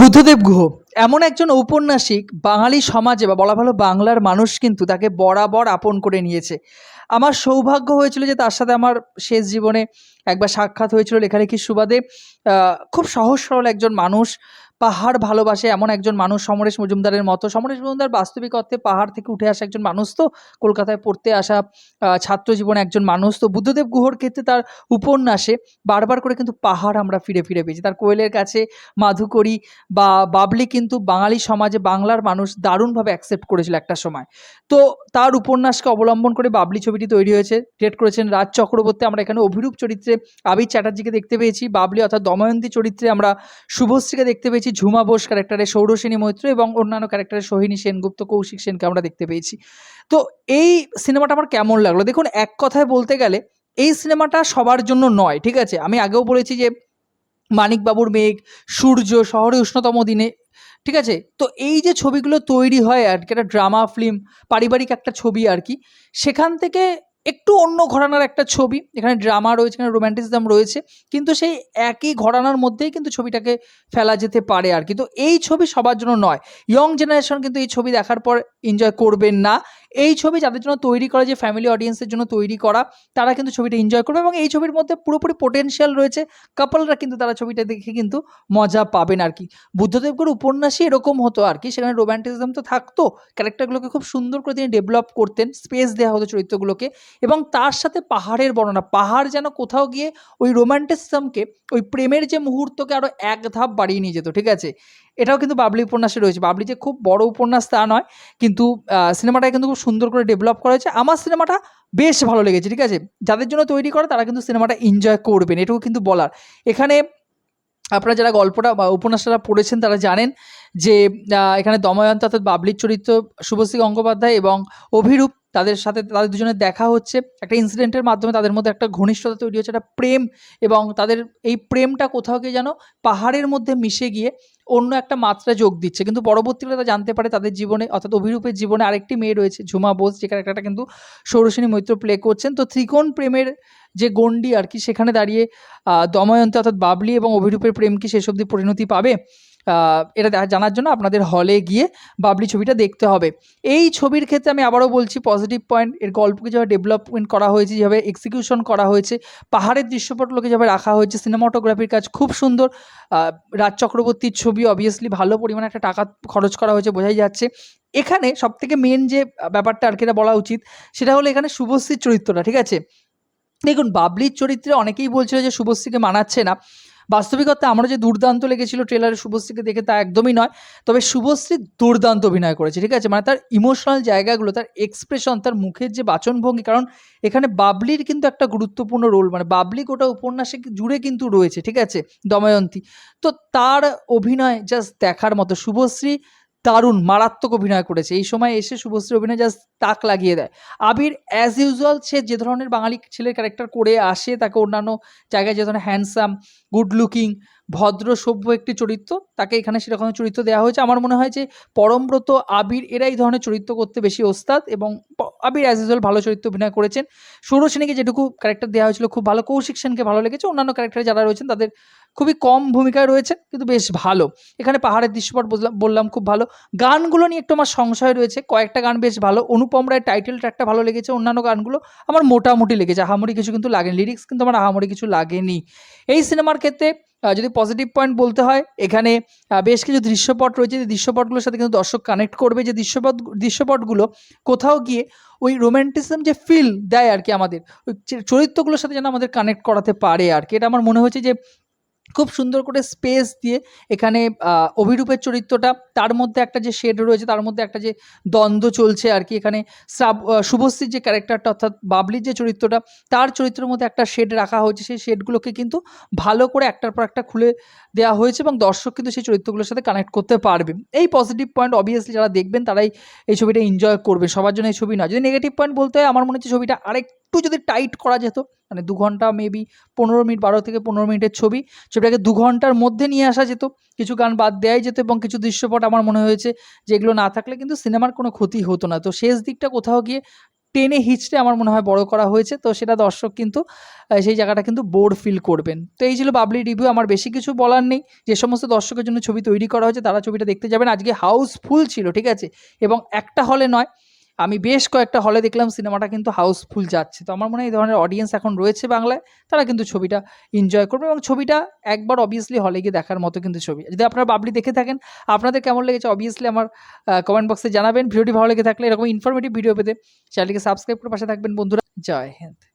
বুদ্ধদেব গুহ, এমন একজন ঔপন্যাসিক বাঙালি সমাজে বা বলা ভালো বাংলার মানুষ কিন্তু তাকে বরাবর আপন করে নিয়েছে। আমার সৌভাগ্য হয়েছিল যে তার সাথে আমার শেষ জীবনে একবার সাক্ষাৎ হয়েছিল। লেখালেখির সুবাদে? খুব সহজ সরল একজন মানুষ পাহাড় ভালোবাসে এমন একজন মানুষ সমরেশ মজুমদারের মতো। সমরেশ মজুমদার বাস্তবিক অর্থে পাহাড় থেকে উঠে আসা একজন মানুষ তো, কলকাতায় পড়তে আসা ছাত্র জীবনে একজন মানুষ তো। বুদ্ধদেব গুহর ক্ষেত্রে তার উপন্যাসে বারবার করে কিন্তু পাহাড় আমরা ফিরে ফিরে পেয়েছি। তার কোয়েলের কাছে মাধুকরী বা বাবলি কিন্তু বাঙালি সমাজে বাংলার মানুষ দারুণভাবে অ্যাকসেপ্ট করেছিল একটা সময়। তো তার উপন্যাসকে অবলম্বন করে বাবলি ছবিটি তৈরি হয়েছে। ক্রিয়েট করেছেন রাজ চক্রবর্তী। আমরা এখানে অভিরূপ চরিত্রে আবির চ্যাটার্জিকে দেখতে পেয়েছি। বাবলি অর্থাৎ দময়ন্তী চরিত্রে আমরা শুভশ্রীকে দেখতে পেয়েছি। ঝুমা বোস ক্যারেক্টারে সৌরসেনী মৈত্র এবং অন্যান্য ক্যারেক্টারে সোহিনী সেনগুপ্ত কৌশিক সেনকে আমরা দেখতে পেয়েছি। তো এই সিনেমাটা আমার কেমন লাগল? দেখুন, এক কথায় বলতে গেলে এই সিনেমাটা সবার জন্য নয়, ঠিক আছে? আমি আগেও বলেছি যে মানিকবাবুর মেঘ, সূর্য, শহরে উষ্ণতম দিনে, ঠিক আছে? তো এই যে ছবিগুলো তৈরি হয় আর কি, একটা ড্রামা, ফিল্ম, পারিবারিক একটা ছবি আর কি, সেখান থেকে একটু অন্য ঘরানার একটা ছবি, এখানে ড্রামা রয়েছে, এখানে রোম্যান্টিসিজম রয়েছে, কিন্তু সেই একই ঘরানার মধ্যেই কিন্তু ছবিটাকে ফেলা যেতে পারে আর কিন্তু এই ছবি সবার জন্য নয় ইয়ং জেনারেশন কিন্তু এই ছবি দেখার পর এনজয় করবেন না। এই ছবি যাদের জন্য তৈরি করা, যে ফ্যামিলি অডিয়েন্সের জন্য তৈরি করা, তারা কিন্তু ছবিটা এনজয় করবে এবং এই ছবির মধ্যে পুরোপুরি পোটেনশিয়াল রয়েছে। কাপলরা কিন্তু তারা ছবিটা দেখে কিন্তু মজা পাবেন আর কি। বুদ্ধদেবগুর উপন্যাসই এরকম হতো আর কি। সেখানে রোম্যান্টিসিজম তো থাকতো। ক্যারেক্টারগুলোকে খুব সুন্দর করে তিনি ডেভেলপ করতেন স্পেস দেওয়া হতো চরিত্রগুলোকে। এবং তার সাথে পাহাড়ের বর্ণনা, পাহাড় যেন কোথাও গিয়ে ওই রোম্যান্টিসিজমকে ওই প্রেমের যে মুহূর্তকে আরও এক ধাপ বাড়িয়ে নিয়ে যেত, ঠিক আছে? এটাও কিন্তু বাবলি উপন্যাসে রয়েছে। বাবলি যে খুব বড় উপন্যাস তা নয়, কিন্তু সিনেমাটা কিন্তু খুব সুন্দর করে ডেভেলপ করা হয়েছে। আমার সিনেমাটা বেশ ভালো লেগেছে, ঠিক আছে? যাদের জন্য তৈরি করা তারা কিন্তু সিনেমাটা এনজয় করবেন, এটুকু কিন্তু বলার। এখানে আপনারা যারা গল্পটা বা উপন্যাসটা পড়েছেন তারা জানেন যে এখানে দময়ন্ত অর্থাৎ বাবলির চরিত্র শুভশ্রী গঙ্গোপাধ্যায় এবং অভিরূপ তাদের সাথে তাদের দুজনের দেখা হচ্ছে। একটা ইনসিডেন্টের মাধ্যমে তাদের মধ্যে একটা ঘনিষ্ঠতা তৈরি হচ্ছে, একটা প্রেম এবং তাদের এই প্রেমটা কোথাও গিয়ে যেন পাহাড়ের মধ্যে মিশে গিয়ে অন্য একটা মাত্রা যোগ দিচ্ছে। কিন্তু পরবর্তীকালে তারা জানতে পারে তাদের জীবনে অর্থাৎ অভিরূপের জীবনে আরেকটি মেয়ে রয়েছে, ঝুমা বোস যে ক্যারেক্টারটা কিন্তু সৌরসেনী মৈত্র প্লে করছেন। তো ত্রিকোণ প্রেমের যে গণ্ডি আর কি, সেখানে দাঁড়িয়ে দময়ন্তী অর্থাৎ বাবলি এবং অভিরূপের প্রেম কি শেষ অবধি পরিণতি পাবে? এটা জানার জন্য আপনাদের হলে গিয়ে বাবলি ছবিটা দেখতে হবে। এই ছবির ক্ষেত্রে আমি আবারও বলছি পজিটিভ পয়েন্ট এর গল্পকে যেভাবে ডেভেলপমেন্ট করা হয়েছে, যেভাবে এক্সিকিউশন করা হয়েছে, পাহাড়ের দৃশ্যপটগুলোকে যেভাবে রাখা হয়েছে সিনেমাটোগ্রাফির কাজ খুব সুন্দর। রাজ চক্রবর্তীর ছবি অবভিয়াসলি ভালো পরিমাণে একটা টাকা খরচ করা হয়েছে, বোঝাই যাচ্ছে। এখানে সবথেকে মেন যে ব্যাপারটা আর কি বলা উচিত, সেটা হলো এখানে শুভশ্রীর চরিত্রটা, ঠিক আছে? দেখুন বাবলির চরিত্রে অনেকেই বলছিল যে শুভশ্রীকে মানাচ্ছে না। বাস্তবিকতা আমরা যে দুর্দান্ত লেগেছিল ট্রেলারে শুভশ্রীকে দেখে তা একদমই নয়, তবে শুভশ্রী দুর্দান্ত অভিনয় করেছে, ঠিক আছে? মানে তার ইমোশনাল জায়গাগুলো, তার এক্সপ্রেশন তার মুখের যে বাচনভঙ্গি, কারণ এখানে বাবলির কিন্তু একটা গুরুত্বপূর্ণ রোল মানে বাবলি গোটা উপন্যাসে জুড়ে কিন্তু রয়েছে, ঠিক আছে? দময়ন্তী। তো তার অভিনয় জাস্ট দেখার মতো, শুভশ্রী দারুণ, মারাত্মক অভিনয় করেছে। এই সময় এসে শুভশ্রী অভিনয় জাস্ট তাক লাগিয়ে দেয়। আবির অ্যাজ ইউজুয়াল সে যে ধরনের বাঙালি ছেলের ক্যারেক্টার করে আসে, তাকে অন্যান্য জায়গায় যে ধরনের হ্যান্ডসাম গুড লুকিং ভদ্র সভ্য একটি চরিত্র। তাকে এখানে সেরকম চরিত্র দেওয়া হয়েছে। আমার মনে হয় যে পরমব্রত আবির এরা এই ধরনের চরিত্র করতে বেশি ওস্তাদ এবং আবির অ্যাজ ইউজুয়াল ভালো চরিত্র অভিনয় করেছেন। সৌরসেনীকে যেটুকু ক্যারেক্টার দেওয়া হয়েছিল খুব ভালো। কৌশিক সেনকে ভালো লেগেছে। অন্যান্য ক্যারেক্টারে যারা রয়েছেন তাদের খুবই কম ভূমিকায় রয়েছে কিন্তু বেশ ভালো। এখানে পাহাড়ের দৃশ্যপট বললাম খুব ভালো। গানগুলো নিয়ে একটু আমার সংশয় রয়েছে। কয়েকটা গান বেশ ভালো। অনুপম রায় টাইটেল ট্র্যাকটা ভালো লেগেছে। অন্যান্য গানগুলো আমার মোটামুটি লেগেছে। আহামরি কিছু কিন্তু লাগেনি। লিরিক্স কিন্তু আমার আহামরি কিছু লাগেনি। এই সিনেমার ক্ষেত্রে যদি পজিটিভ পয়েন্ট বলতে হয়, এখানে বেশ কিছু দৃশ্যপট রয়েছে। যে দৃশ্যপটগুলোর সাথে কিন্তু দর্শক কানেক্ট করবে। যে দৃশ্যপট, দৃশ্যপটগুলো কোথাও গিয়ে ওই রোম্যান্টিসম যে ফিল দেয় আর কি আমাদের, ওই চরিত্রগুলোর সাথে যেন আমাদের কানেক্ট করাতে পারে আর কি। এটা আমার মনে হয়েছে যে খুব সুন্দর করে স্পেস দিয়ে এখানে অভিরূপের চরিত্রটা, তার মধ্যে একটা যে শেড রয়েছে, তার মধ্যে একটা যে দ্বন্দ্ব চলছে আর কি, এখানে শ্রাব শুভশ্রীর যে ক্যারেক্টারটা অর্থাৎ বাবলির যে চরিত্রটা, তার চরিত্রের মধ্যে একটা শেড রাখা হয়েছে। সেই শেডগুলোকে কিন্তু ভালো করে একটার পর একটা খুলে দেওয়া হয়েছে এবং দর্শক কিন্তু সেই চরিত্রগুলোর সাথে কানেক্ট করতে পারবে। এই পজিটিভ পয়েন্ট অবভিয়াসলি যারা দেখবেন, তারাই এই ছবিটা এনজয় করবে। সবার জন্য এই ছবি নয়। যদি নেগেটিভ পয়েন্ট বলতে হয়, আমার মনে হচ্ছে ছবিটা আরেকটু যদি টাইট করা যেত মানে দু ঘণ্টা মেবি পনেরো মিনিট, বারো থেকে পনেরো মিনিটের ছবি ছবিটাকে দু ঘণ্টার মধ্যে নিয়ে আসা যেত। কিছু গান বাদ দেওয়াই যেত এবং কিছু দৃশ্যপট আমার মনে হয়েছে যেগুলো না থাকলে কিন্তু সিনেমার কোনো ক্ষতি হতো না। তো শেষ দিকটা কোথাও গিয়ে টেনে হিচড়ে আমার মনে হয় বড় করা হয়েছে। তো সেটা দর্শক কিন্তু সেই জায়গাটা কিন্তু বোর ফিল করবেন। তো এই ছিল বাবলি রিভিউ আমার বেশি কিছু বলার নেই। যে সমস্ত দর্শকের জন্য ছবি তৈরি করা হয়েছে, তারা ছবিটা দেখতে যাবেন। আজকে হাউসফুল ছিল, ঠিক আছে? এবং একটা হলে নয় আমি বেশ কয়েকটা হলে দেখলাম সিনেমাটা কিন্তু হাউসফুল যাচ্ছে। তো আমার মনে হয় এই ধরনের অডিয়েন্স এখন রয়েছে বাংলায়, তারা কিন্তু ছবিটা এনজয় করবে এবং ছবিটা একবার অবভিয়াসলি হলে গিয়ে দেখার মতো কিন্তু ছবি। যদি আপনারা বাবলি দেখে থাকেন, আপনাদের কেমন লেগেছে অবভিয়াসলি আমার কমেন্ট বক্সে জানাবেন। ভিডিওটি ভালো লেগে থাকলে এরকম ইনফরমেটিভ ভিডিও পেতে চ্যানেলটিকে সাবস্ক্রাইব করে পাশে থাকবেন। বন্ধুরা, জয় হিন্দ।